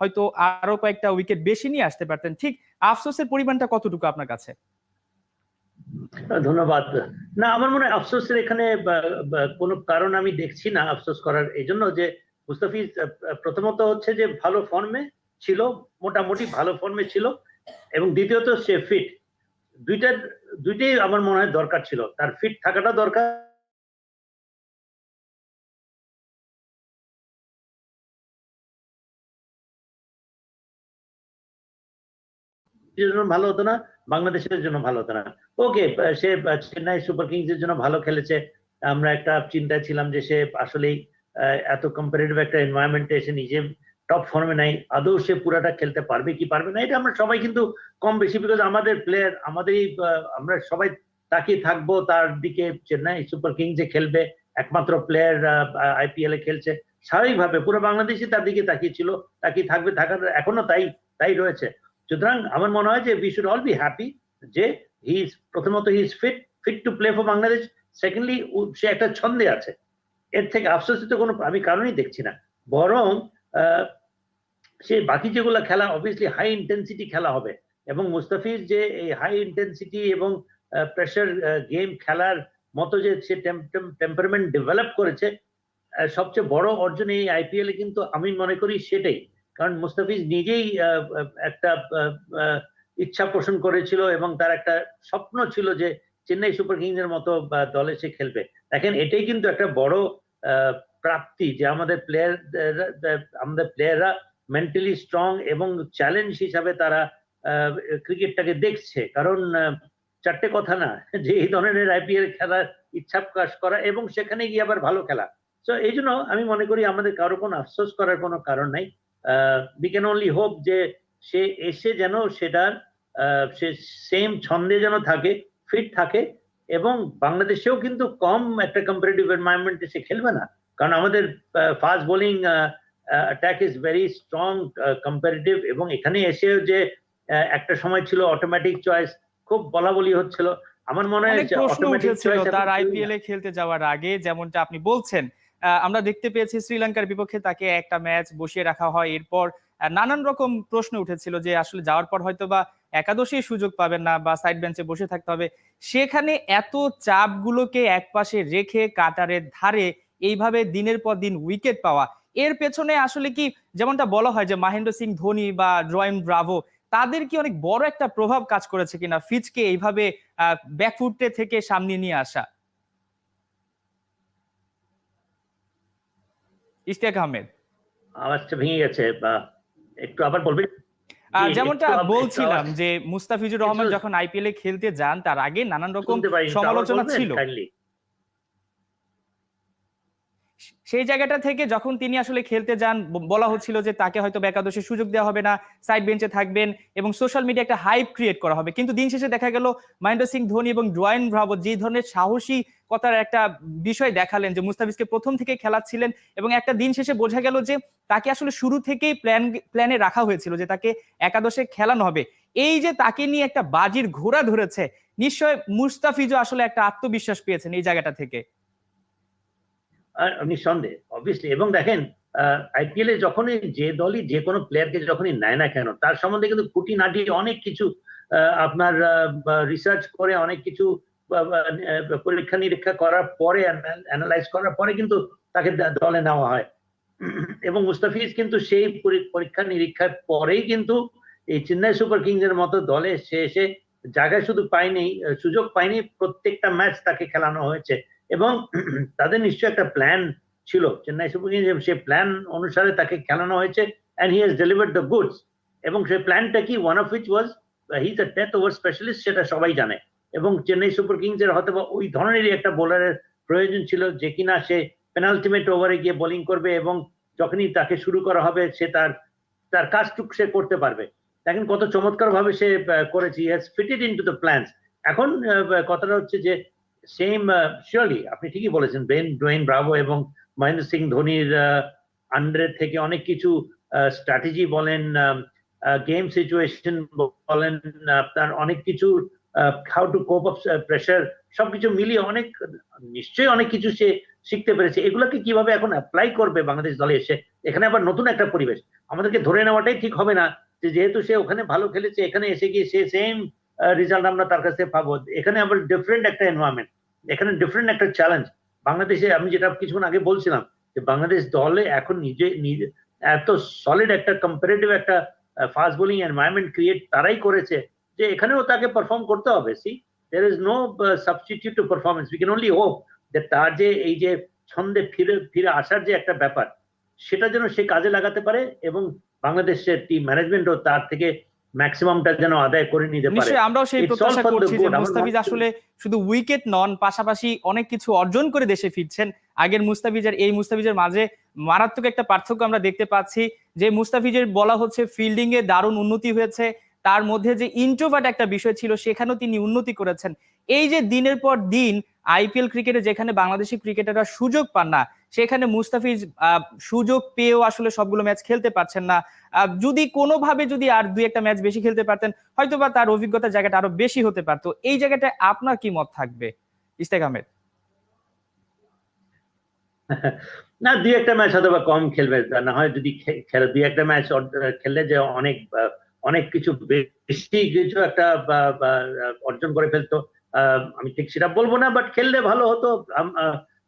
হয়তো আরও কয়েকটা উইকেট বেশি নিয়ে আসতে পারতেন। ঠিক আফসোসের পরিমাণটা কতটুকু আপনার কাছে? ধন্যবাদ। না, আমার মনে হয় আফসোসের এখানে কোনো কারণ আমি দেখছি না আফসোস করার। এই জন্য যে মুস্তাফিজ প্রথমত হচ্ছে যে ভালো ফর্মে ছিল, মোটামুটি ভালো ফর্মে ছিল এবং দ্বিতীয়ত সে ফিট দুইটার দুইটাই আমার মনে হয় দরকার ছিল। তার ফিট থাকাটা দরকার জন্য ভালো হতো না, বাংলাদেশের জন্য ভালো হতো না। ওকে, সে চেন্নাই সুপার কিংস এর জন্য ভালো খেলেছে। আমরা একটা চিন্তা ছিলাম যে সে আসলেই এত কম্পারেটিভ একটা এনভায়রনমেন্টে এসে নিজে টপ ফর্মে নাই, আদৌ সে পুরাটা খেলতে পারবে কি পারবে না, এটা আমরা সবাই কিন্তু কম বেশি বিকজ আমাদের প্লেয়ার আমাদেরই আমরা সবাই তাকিয়ে থাকব তার দিকে। চেন্নাই সুপার কিংসে খেলবে, একমাত্র প্লেয়ার আইপিএল এ খেলছে। স্বাভাবিকভাবে পুরো বাংলাদেশই তার দিকে তাকিয়েছিল তাকিয়ে থাকবে থাকার এখনও তাই তাই রয়েছে। সুতরাং আমার মনে হয় যে we should all be happy যে হি ইজ প্রথমত he is fit fit to play for Bangladesh secondly সে একটা ছন্দে আছে। এর থেকে আফসোসিত কোনো আমি কারণই দেখছি না। বরং সে বাকি যেগুলো খেলা অবভিয়াসলি হাই ইন্টেন্সিটি খেলা হবে। এবং মুস্তাফিজ যে এই হাই ইন্টেন্সিটি এবং প্রেশার গেম খেলার মতো যে সে টেম্পারমেন্ট ডেভেলপ করেছে সবচেয়ে বড় অর্জন এই আইপিএল কিন্তু আমি মনে করি সেটাই। কারণ মুস্তাফিজ নিজেই একটা ইচ্ছা পোষণ করেছিল এবং তার একটা স্বপ্ন ছিল যে চেন্নাই সুপার কিংস এর মতো দলে সে খেলবে। দেখেন, এটাই কিন্তু একটা বড় প্রাপ্তি যে আমাদের প্লেয়ার আমাদের প্লেয়াররা মেন্টালি স্ট্রং এবং চ্যালেঞ্জ হিসাবে তারা ক্রিকেটটাকে দেখছে। কারণ চারটে কথা না, যে এই ধরনের আইপিএল খেলার ইচ্ছা প্রকাশ করা এবং সেখানে গিয়ে আবার ভালো খেলা। তো এই জন্য আমি মনে করি আমাদের কারও কোনো আফসোস করার কোনো কারণ নাই। উই ক্যান অনলি হোপ যে সে এসে যেন সেটার সে সেম ছন্দে যেন থাকে ফিট থাকে এবং বাংলাদেশেও কিন্তু কম একটা কম্পারেটিভ এনভায়রনমেন্টে সে খেলবে না। কারণ আমাদের fast bowling attack is very strong comparative এবং এখানে এসেও যে একটা সময় ছিল অটোমেটিক চয়েস খুব বলা বলি হচ্ছিল। আমার মনে হয় তার আইপিএল এ খেলতে যাওয়ার আগে যেমনটা আপনি বলছেন আমরা দেখতে পেয়েছি শ্রীলঙ্কার বিপক্ষে তাকে একটা ম্যাচ বসিয়ে রাখা হয়। এরপর নানান রকম প্রশ্ন উঠেছিল যে আসলে যাওয়ার পর হয়তো বা একাদশী সুযোগ পাবেন না বা সাইড বেঞ্চে বসে থাকতে হবে। সেখানে এত চাপগুলোকে একপাশে রেখে কাটারের ধারে এইভাবে দিনের পর দিন উইকেট পাওয়া, এর পেছনে আসলে কি যেমনটা বলা হয় যে মাহেন্দ্র সিং, ধোনি বা ড্রয়েন ব্রাভো তাদের কি অনেক বড় একটা প্রভাব কাজ করেছে কিনা? ফিচকে এইভাবে ব্যাকফুটে থেকে সামনে নিয়ে আসা। ইশতিয়াক আহমেদ। আওয়াজটা ভেঙে গেছে বা একটু আবার বলবেন যেমনটা বলছিলাম যে মুস্তাফিজুর রহমান যখন আইপিএল এ খেলতে যান তার আগে নানান রকম সমালোচনা ছিল। সেই জায়গাটা থেকে যখন তিনি আসলে খেলতে যান বলা হচ্ছিল যে তাকে হয়তো একাদশে সুযোগ দেওয়া হবে না সাইড বেঞ্চে থাকবেন এবং সোশ্যাল মিডিয়া একটা হাইপ ক্রিয়েট করা হবে। কিন্তু দিন শেষে দেখা গেল মহেন্দ্র সিং, ধোনি এবং ড্রয়েন ব্রাভো যে ধরনের সাহসী কথার একটা বিষয় দেখালেন যে মুস্তাফিজকে প্রথম থেকে খেলাচ্ছিলেন এবং একটা দিন শেষে বোঝা গেল যে তাকে আসলে শুরু থেকেই প্ল্যান প্ল্যানে রাখা হয়েছিল যে তাকে একাদশে খেলানো হবে। এই যে তাকে নিয়ে একটা বাজির ঘোড়া ধরেছে, নিশ্চয় মুস্তাফিজও আসলে একটা আত্মবিশ্বাস পেয়েছেন এই জায়গাটা থেকে। নিঃসন্দেহে অবভিয়াসলি এবং দেখেন আইপিএল এ যখনই যে দলই, যে কোনো প্লেয়ারকে যখনই নেয় না কেন, তার সম্বন্ধে কিন্তু খুঁটিনাটি অনেক কিছু আপনার রিসার্চ করে অনেক কিছু পরীক্ষা নিরীক্ষা করার পরে অ্যানালাইজ করার পরে কিন্তু তাকে দলে নেওয়া হয়। এবং মুস্তাফিজ কিন্তু সেই পরীক্ষা নিরীক্ষার পরেই কিন্তু এই চেন্নাই সুপার কিংস এর মতো দলে সে এসে জায়গায় শুধু পায়নি, সুযোগ পায়নি, প্রত্যেকটা ম্যাচ তাকে খেলানো হয়েছে। এবং তাদের নিশ্চয় একটা প্ল্যান ছিল, চেন্নাই সুপার কিংস সে প্ল্যান অনুসারে তাকে খেলানো হয়েছে and he has delivered the goods এবং সেই প্ল্যানটা কি? One of which was he a death over specialist সেটা সবাই জানে। এবং চেন্নাই সুপার কিংস এর হয়তো ওই ধরনেরই একটা বোলারের প্রয়োজন ছিল, যে কিনা সে পেনাল্টিমেট ওভারে গিয়ে বোলিং করবে, এবং যখনই তাকে শুরু করা হবে, সে তার তার কাজটুক সে করতে পারবে। দেখেন কত চমৎকার ভাবে সে করেছে। Has fitted into the plans এখন কথাটা হচ্ছে যে সেম শিওরলি আপনি ঠিকই বলেছেন বেন ডোয়েন ব্রাভো এবং মহেন্দ্র সিং ধোনির আন্ডারের থেকে অনেক কিছু স্ট্র্যাটেজি বলেন গেম সিচুয়েশন বলেন, আপনার অনেক কিছু how to cope up pressure সবকিছু মিলিয়ে অনেক, নিশ্চয়ই অনেক কিছু সে শিখতে পেরেছে। এগুলোকে কীভাবে এখন অ্যাপ্লাই করবে বাংলাদেশ দলে এসে? এখানে আবার নতুন একটা পরিবেশ। আমাদেরকে ধরে নেওয়াটাই ঠিক হবে না যেহেতু সে ওখানে ভালো খেলেছে, এখানে এসে গিয়ে সে সেম রেজাল্ট আমরা তার কাছে পাবো। এখানে আবার ডিফারেন্ট একটা এনভায়রনমেন্ট এখানে ডিফারেন্ট একটা চ্যালেঞ্জ বাংলাদেশে আমি যেটা কিছুক্ষণ আগে বলছিলাম যে বাংলাদেশ দলে এখন নিজে নিজে, এত সলিড একটা কম্পারেটিভ একটা ফাস্ট বোলিং এনভায়রনমেন্ট ক্রিয়েট তারাই করেছে যে এখানেও তাকে পারফর্ম করতে হবে। See there is no substitute to performance we can only hope যে তার যে এই যে ছন্দে ফিরে ফিরে আসার যে একটা ব্যাপার, সেটা যেন সে কাজে লাগাতে পারে এবং বাংলাদেশের টিম ম্যানেজমেন্টও তার থেকে ম্যাক্সিমামটা যেন আদায় করে নিতে পারে। নিশ্চয়ই আমরাও সেই প্রত্যাশা করছি যে মুস্তাফিজ আসলে শুধু উইকেট নন পাশাপাশি অনেক কিছু অর্জন করে দেশে ফিরছেন। আগের মুস্তাফিজের এই মুস্তাফিজের মাঝে মারাত্মক একটা পার্থক্য আমরা দেখতে পাচ্ছি। যে মুস্তাফিজের বলা হচ্ছে ফিল্ডিং এ দারুণ উন্নতি হয়েছে। তার মধ্যে যে ইন্ট্রোভার্ট একটা বিষয় ছিল সেখানেও তিনি উন্নতি করেছেন। এই যে দিনের পর দিন আইপিএল ক্রিকেটে যেখানে বাংলাদেশি ক্রিকেটাররা সুযোগ পান না, সেখানে মুস্তাফিজ সুযোগ পেয়েও আসলে সবগুলো ম্যাচ খেলতে পারছেন না। যদি কোনোভাবে যদি আর দুই একটা ম্যাচ বেশি খেলতে পারতেন হয়তো বা তার অভিজ্ঞতার জায়গাটা আরও বেশি হতে পারতো। এই জায়গাটায় আপনার কি মত থাকবে? ইস্তেক আহমেদ। না, দুই একটা ম্যাচ হয়তো বা কম খেলবে না হয় যদি খেলে, দুই একটা ম্যাচ খেললে যে অনেক অনেক কিছু বেশি কিছু একটা অর্জন করে ফেলতো। আমি ঠিক সেটা বলব না বাট খেললে ভালো হতো।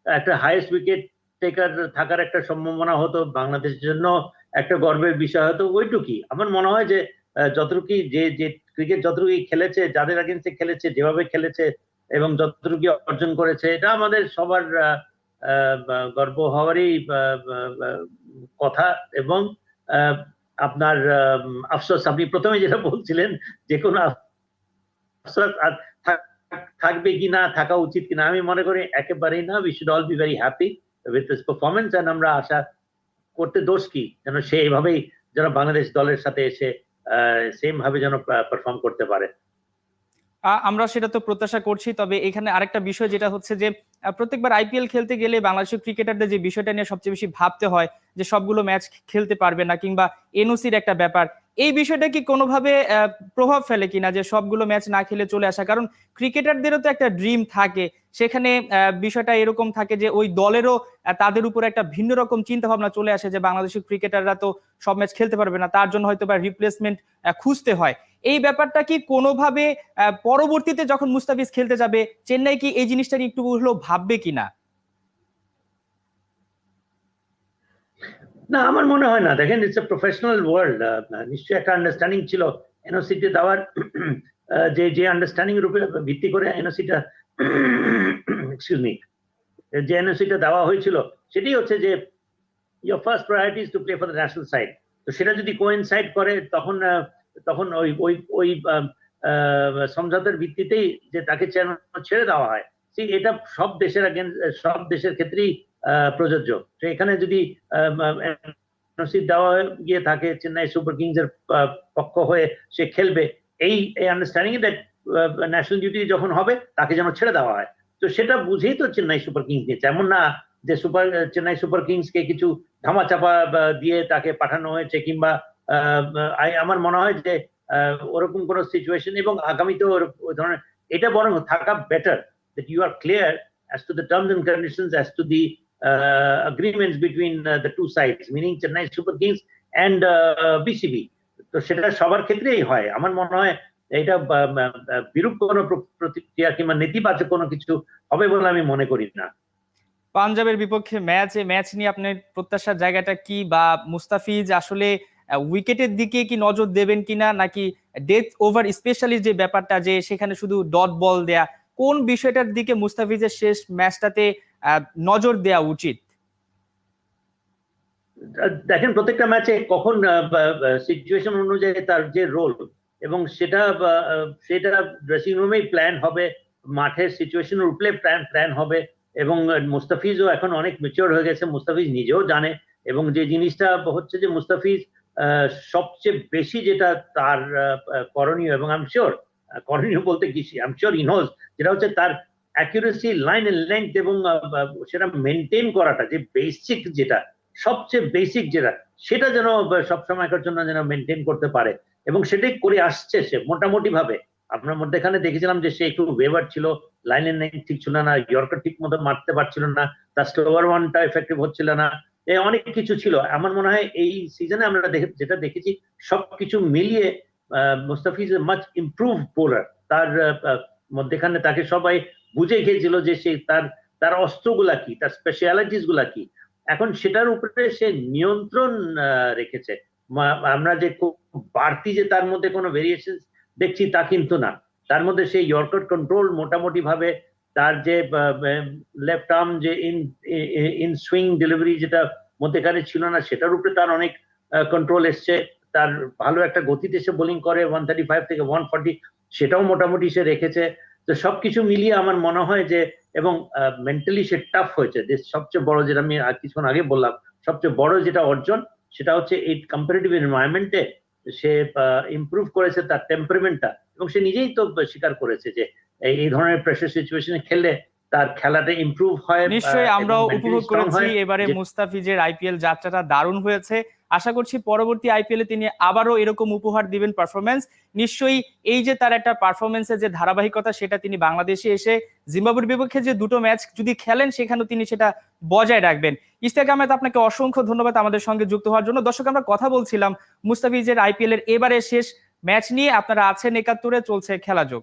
একটা হাইয়েস্ট উইকেট টেকার থাকার একটা সম্ভাবনা হতো বাংলাদেশের জন্য, একটা গর্বের বিষয় হতো ওইটুকুই। আমার মনে হয় যে যতটুকু যে যে ক্রিকেট যতটুকু খেলেছে, যাদের আগেন্সে খেলেছে, যেভাবে খেলেছে এবং যতটুকু অর্জন করেছে, এটা আমাদের সবার গর্ব হওয়ারই কথা এবং আপনার আফসোস। আপনি প্রথমে যেটা বলছিলেন, যে কোনো আফসোস, আর থাকবে কি না, থাকা উচিত কিনা, আমি মনে করি একেবারেই না we should all be very happy with this performance and আমরা আশা করতে দোষ কি, যেন সে এইভাবেই যেন বাংলাদেশ দলের সাথে এসে সেম ভাবে যেন পারফর্ম করতে পারে। আমরা সেটা তো প্রত্যাশা করছি, তবে এখানে আরেকটা বিষয় যেটা হচ্ছে যে প্রত্যেকবার আইপিএল খেলতে গেলে বাংলাদেশের ক্রিকেটারদের যে বিষয়টা নিয়ে সবচেয়ে বেশি ভাবতে হয়, যে সবগুলো ম্যাচ খেলতে পারবে না কিংবা এনওসির একটা ব্যাপার এই বিষয়টা কি কোনোভাবে প্রভাব ফেলে কিনা যে সবগুলো ম্যাচ না খেলে চলে আসা? কারণ ক্রিকেটারদেরও তো একটা ড্রিম থাকে। সেখানে বিষয়টা এরকম থাকে যে ওই দলেরও তাদের উপর একটা ভিন্ন রকম চিন্তা ভাবনা চলে আসে যে বাংলাদেশের ক্রিকেটাররা তো সব ম্যাচ খেলতে পারবে না, তার জন্য হয়তো বা রিপ্লেসমেন্ট খুঁজতে হয়। এই ব্যাপারটা কি কোনোভাবে পরবর্তীতে যখন মুস্তাফিজ খেলতে যাবে, চেন্নাই কি এই জিনিসটা একটু হলেও ভাববে কিনা? না আমার মনে হয় না। দেখেন ইটস এ প্রফেশনাল ওয়ার্ল্ড নিশ্চয়ই একটা আন্ডারস্ট্যান্ডিং ছিল। এনওসিটি দেওয়ার যে যে আন্ডারস্ট্যান্ডিং উপরে ভিত্তি করে এনওসিটা এক্সকিউজ মি যে এনওসিটা দেওয়া হয়েছিল সেটি হচ্ছে যে your first priority to play for the national side তো সেটা যদি কোয়েনসাইড করে তখন তখন ওই ওই ওই সমঝোতার ভিত্তিতেই যে তাকে চেয়ারম্যান ছেড়ে দেওয়া হয়। See, এটা সব দেশের সব দেশের ক্ষেত্রেই প্রযোজ্য। তো এখানে যদি এনওসি দেওয়া গিয়ে থাকে চেন্নাই সুপার কিংস এর পক্ষ হয়ে সে খেলবে এই আন্ডারস্ট্যান্ডিং দ্যাট ন্যাশনাল ডিউটি যখন হবে তাকে যেন ছেড়ে দেওয়া হয়। তো সেটা বুঝেই তো চেন্নাই সুপার কিংস নিয়েছে। এমন না যে সুপার চেন্নাই সুপার কিংস কে কিছু ধামাচাপা দিয়ে তাকে পাঠানো হয়েছে কিংবা আমার মনে হয় যে ওরকম কোনো সিচুয়েশন এবং আগামীতেও ওর- ওই ধরনের এটা বরং থাকা better that you are clear as to the terms and conditions as to uh, agreements between uh, the two sides meaning Chennai Super Kings and uh, BCB তো সেটা সবার ক্ষেত্রেই হয়। আমার মনে হয় এটা বিরূপ কোনো প্র- প্রতিক্রিয়া কিংবা নেতিবাচক কোনো কিছু হবে বলে আমি মনে করি না। পাঞ্জাবের বিপক্ষে ম্যাচ ম্যাচ নিয়ে আপনার প্রত্যাশার জায়গাটা কি? বা মুস্তাফিজ আসলে উইকেটের দিকে কি নজর দেবেন কিনা? নাকি ডেথ ওভার স্পেশালিস্ট যে ব্যাপারটা যে সেখানে শুধু ডট বল দেয়া কোন বিষয়টার দিকে মুস্তাফিজের শেষ ম্যাচটাতে নজর দেওয়া উচিত? দেখেন, প্রত্যেকটা ম্যাচে কখন সিচুয়েশন অনুযায়ী তার যে রোল এবং সেটা সেটা ড্রেসিং রুমেই প্ল্যান হবে মাঠের সিচুয়েশন উপরে প্ল্যান প্ল্যান হবে এবং মুস্তাফিজও এখন অনেক মেচিওর হয়ে গেছে, মুস্তাফিজ নিজেও জানে এবং যে জিনিসটা হচ্ছে যে মুস্তাফিজ সবচেয়ে বেশি যেটা তার করণীয় এবং আই এম শিওর করণীয় বলতে কি আই এম শিওর যেটা হচ্ছে তার অ্যাকিউরেসি লাইন লেন্থ এবং সেটা মেনটেন করাটা, যে বেসিক যেটা, সবচেয়ে বেসিক যেটা, সেটা যেন সবসময়কার জন্য যেন মেনটেন করতে পারে। এবং সেটাই করে আসছে সে মোটামুটি ভাবে আপনার মধ্যে এখানে দেখেছিলাম যে সে একটু ওয়েভার ছিল লাইনের নেই ঠিক ছিল না ইয়র্কার ঠিক মতো মারতে পারছিল না, তার স্লোয়ার ওয়ানটা এফেক্টিভ হচ্ছিল না, এ অনেক কিছু ছিল। আমার মনে হয় এই সিজনে আমরা যেটা দেখেছি, সবকিছু মিলিয়ে মুস্তাফিজ মাচ ইমপ্রুভ বোলার তার মধ্যেখানে তাকে সবাই বুঝে গিয়েছিল যে সে তার তার অস্ত্রগুলা কি, তার স্পেশালিটিসগুলা কি। এখন সেটার উপরে সে নিয়ন্ত্রণ রেখেছে। আমরা যে বাড়তি যে তার মধ্যে কোনো ভেরিয়েশন দেখছি তা কিন্তু না। তার মধ্যে সেই ইয়র্কার কন্ট্রোল মোটামুটি ভাবে তার যে লেফট আর্ম যে ইন ইন সুইং ডেলিভারি যেটা মধ্যেখানে ছিল না, সেটার উপরে তার অনেক কন্ট্রোল এসছে। তার ভালো একটা গতিতে সে বোলিং করে ওয়ান থার্টি ফাইভ থেকে ওয়ান ফর্টি সেটাও মোটামুটি সে রেখেছে। তো সবকিছু মিলিয়ে আমার মনে হয় যে এবং মেন্টালি সে টাফ হয়েছে। যে সবচেয়ে বড় যেটা আমি কিছুক্ষণ আগে বললাম সবচেয়ে বড় যেটা অর্জন সেটা হচ্ছে এই কম্পারেটিভ এনভায়রনমেন্টে সে ইমপ্রুভ করেছে তার টেম্পারমেন্টটা এবং সে নিজেই তো স্বীকার করেছে যে এই ধরনের প্রেশার সিচুয়েশনে খেললে তার খেলাটা ইমপ্রুভ হয় নিশ্চয়ই mentally উপভোগ করেছি। এবারে মুস্তাফিজের আইপিএল যাত্রাটা দারুণ হয়েছে। আশা করছি পরবর্তী আইপিএলে তিনি আবারও এরকম উপহার দিবেন পারফরমেন্স নিশ্চয়ই এই যে তার একটা পারফরমেন্সের যে ধারাবাহিকতা, সেটা তিনি বাংলাদেশে এসে জিম্বাবুর বিপক্ষে যে দুটো ম্যাচ যদি খেলেন, সেখানেও তিনি সেটা বজায় রাখবেন। ইস্তাক আহমেদ, আপনাকে অসংখ্য ধন্যবাদ আমাদের সঙ্গে যুক্ত হওয়ার জন্য। দর্শক, আমরা কথা বলছিলাম মুস্তাফিজের আইপিএল এর এবারে শেষ ম্যাচ নিয়ে। আপনারা আছেন একাত্তরে, চলছে খেলাযোগ।